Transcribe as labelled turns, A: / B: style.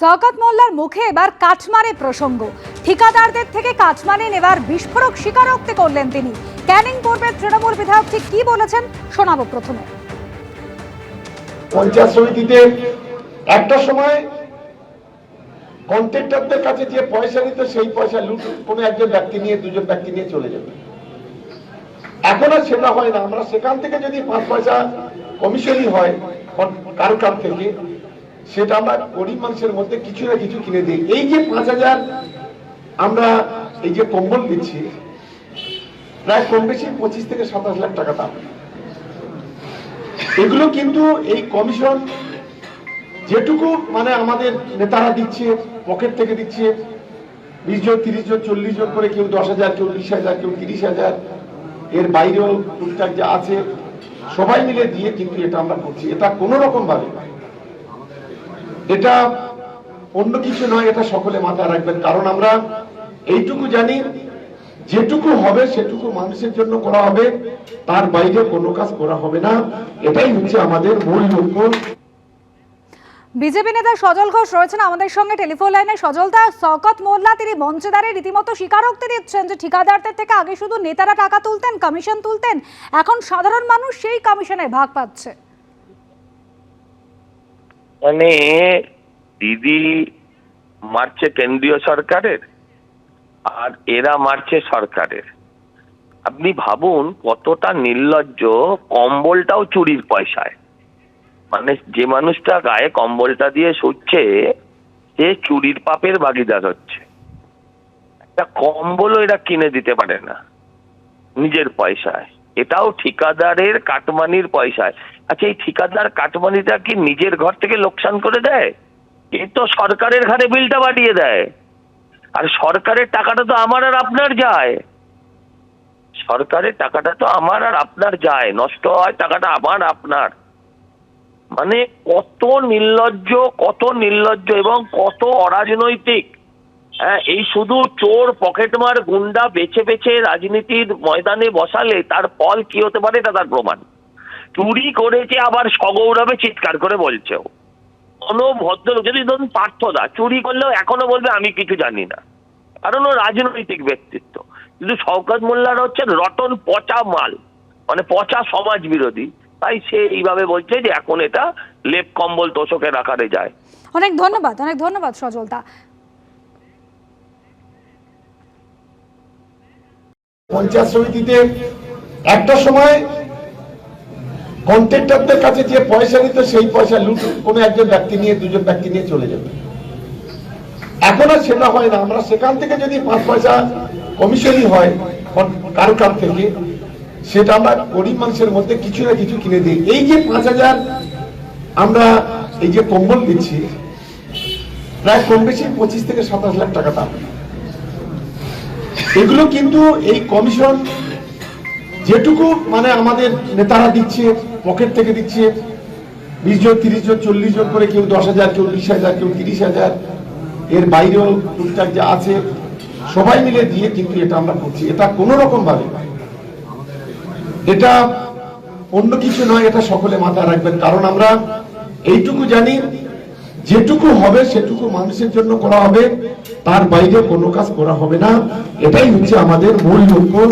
A: শওকত মোল্লার মুখে এবার কাটমারে প্রসঙ্গ। ঠিকাদারদের থেকে কাটমানি নেবার বিস্ফোরক স্বীকারোক্তি করলেন তিনি। ক্যানিং পূর্বের তৃণমূল বিধায়ক ঠিক কি বলেছেন শোনাবো প্রথমে।
B: পঞ্চায়েত সমিতিতে একটা সময় কন্ট্রাক্টরদের কাছে যে পয়সা নিত, সেই পয়সা লুট কোনো একজন ব্যক্তি নিয়ে, দুজন ব্যক্তি নিয়ে চলে যেত। এখন আর সেটা হয় না। আমরা সেখান থেকে যদি পাঁচ পয়সা কমিশনই হয় কারও কার থেকে সেটা আমরা গরিব মানুষের মধ্যে কিছু না কিছু কিনে দিই। এই যে পাঁচ হাজার আমরা এই যে কম্বল দিচ্ছি, প্রায় কম বেশি পঁচিশ থেকে সাতাশ লাখ টাকা দাম। এগুলো কিন্তু এই কমিশন যেটুকু মানে আমাদের নেতারা দিচ্ছে, পকেট থেকে দিচ্ছে, বিশ জন, তিরিশ জন, চল্লিশ জন করে কেউ দশ হাজার, কেউ বিশ হাজার, কেউ তিরিশ হাজার, এর বাইরেও টুকটাক যা আছে, সবাই মিলে দিয়ে কিন্তু এটা আমরা করছি। এটা কোনো রকম ভাবে এটা অন্য কিছু নয়, এটা সকলে মাথায় রাখবেন। কারণ আমরা এইটুকু জানি, যেটুকু হবে সেটুকু মানুষের জন্য করা হবে, তার বাইরে কোনো কাজ করা হবে না। এটাই হচ্ছে আমাদের মূল লক্ষ্য।
A: বিজেপি নেতা সজল ঘোষ রয়েছেন আমাদের সঙ্গে টেলিফোন লাইনে। সজলদা শওকত মোল্লা, তিনি মঞ্চে দাঁড়িয়ে রীতিমতো স্বীকারোক্তি দিচ্ছেন যে ঠিকাদারদের থেকে আগে শুধু নেতারা টাকা তুলতেন, কমিশন তুলতেন, এখন সাধারণ মানুষ সেই কমিশনের ভাগ পাচ্ছে।
C: মানে দিদি মারছে কেন্দ্রীয় সরকারের আর এরা মারছে সরকারের। আপনি ভাবুন কতটা নির্লজ্জ কম্বলটাও চুরির পয়সায়। মানে যে মানুষটা গায়ে কম্বলটা দিয়ে শুচ্ছে, সে চুরির পাপের ভাগিদার হচ্ছে। একটা কম্বলও এরা কিনে দিতে পারে না নিজের পয়সায়। এটাও ঠিকাদারের কাটমানির পয়সায়। আচ্ছা এই ঠিকাদার কাটমানিটা কি নিজের ঘর থেকে লোকসান করে দেয়? এ তো সরকারের ঘাড়ে বিলটা বাড়িয়ে দেয়। আর সরকারের টাকাটা তো আমার আর আপনার যায়। সরকারের টাকাটা তো আমার আর আপনার যায়। নষ্ট হয় টাকাটা আমার, আপনার। মানে কত নির্লজ্জ কত নির্লজ্জ এবং কত অরাজনৈতিক। হ্যাঁ এই শুধু চোর, পকেটমার গুন্ডা বেছে বেছে রাজনীতির ময়দানে বসালে তার ফল কি হতে পারে এটা তার প্রমাণ। চুরি করেছে আবার সগৌরবে চিৎকার করে বলছেও কোনো ভদ্রলোক যদি ধরুন পার্থদা চুরি করলেও এখনও বলবে আমি কিছু জানি না। কারণ ও রাজনৈতিক ব্যক্তিত্ব। কিন্তু শওকত মোল্লার হচ্ছে রটন পচা মাল। মানে পচা সমাজ বিরোধী। তাই সে এইভাবে বলছে যে এখন এটা লেপ কম্বল তোষকের আকারে যায়।
A: অনেক ধন্যবাদ অনেক ধন্যবাদ সজলদা।
B: পঞ্চায়েত সমিতিতে একটা সময় কন্ট্রাক্টরদের কাছে যে পয়সা নিত, সেই পয়সা লুট কোনো একজন ব্যক্তি নিয়ে, দুজন ব্যক্তি নিয়ে চলে যাবে এখন আর সেটা হয় না। আমরা সেখান থেকে যদি পাঁচ পয়সা কমিশনই হয় কারও কার থেকে, সেটা আমরা গরিব মানুষের মধ্যে কিছু না কিছু কিনে দিই। এই যে পাঁচ হাজার আমরা এই যে কম্বল দিচ্ছি, প্রায় কম বেশি পঁচিশ থেকে সাতাশ লাখ টাকা দাম। এগুলো কিন্তু এই কমিশন যেটুকু মানে আমাদের নেতারা দিচ্ছে, পকেট থেকে দিচ্ছে, বিশ জন, তিরিশ জন, চল্লিশ জন করে কেউ দশ হাজার, কেউ বিশ হাজার, কেউ তিরিশ হাজার, এর বাইরেও টুকটাক যা আছে, সবাই মিলে দিয়ে কিন্তু এটা আমরা করছি। এটা কোনো রকম ভাবে এটা অন্য কিছু নয়, এটা সকলে মাথায় রাখবেন। কারণ আমরা এইটুকু জানি, যেটুকু হবে সেটুকু মানুষের জন্য করা হবে, তার বাইরে কোনো কাজ করা হবে না। এটাই হচ্ছে আমাদের মূল লক্ষ্য।